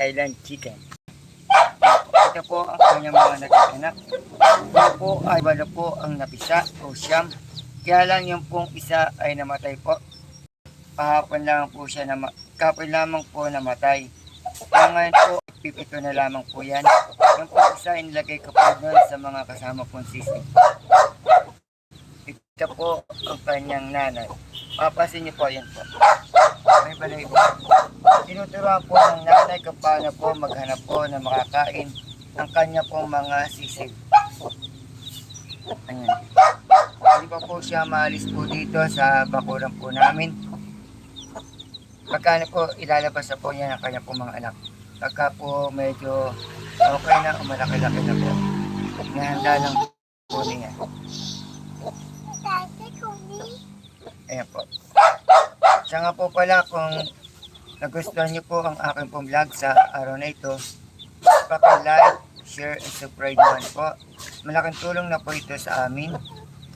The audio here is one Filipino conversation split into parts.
Island Chicken. Ito po ang kanyang mga nagkakanak. Ito po ay walo po ang napisa o siyam. Kaya lang yung pong isa ay namatay po. Kahapon lang po siya na kahapon lamang po namatay. Kaya ngayon po, pipito na lamang po yan. Yung po isa ay nilagay ko po doon sa mga kasama kong sisi. Ito po ang kanyang nanay. Papasin niyo po yan po. May balay po. Tinuturuan po ng nanay kung paano po maghanap po na makakain ang kanya pong mga sisig. Ayan. Hindi pa po siya maalis po dito sa bakuran po namin. Pagkano po ilalabas na po niya ng kanya pong mga anak. Pagka po medyo okay na o malaki-laki na po. Nahanda lang po niya. Ayan po. Siya nga po pala kung nagustuhan niyo po ang aking pong vlog sa araw na ito, paki-like, share, and subscribe naman po. Malaking tulong na po ito sa amin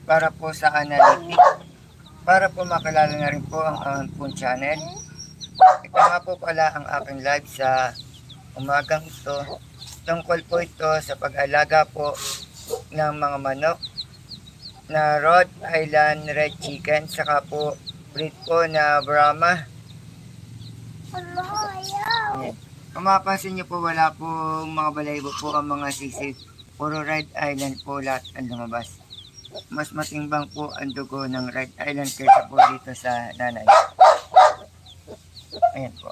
para po sa analytics, para po makilala na rin po ang aking pong channel. Ito nga po pala ang aking live sa umagang ito. Tungkol po ito sa pag-alaga po ng mga manok na Rhode Island Red Chicken saka po breed po na Brahma. Ayan. Kung mapapansin niyo po wala po mga balaybo po ang mga sisig. Puro Red Island po lahat ang lumabas. Mas matimbang po ang dugo ng Red Island kaysa po dito sa nanay. Ayan po.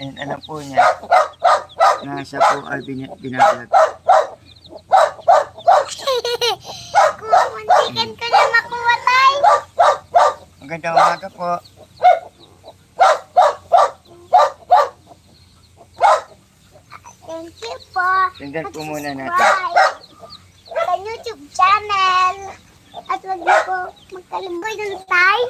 Ayan, alam po niya na siya po ay bin- binablog. Kung muntikan ka na makuha tayo. Magandang umaga po. Thank you po. Tingnan po muna natin. Sa YouTube channel. At wag niyo po magkalimutan ng tay.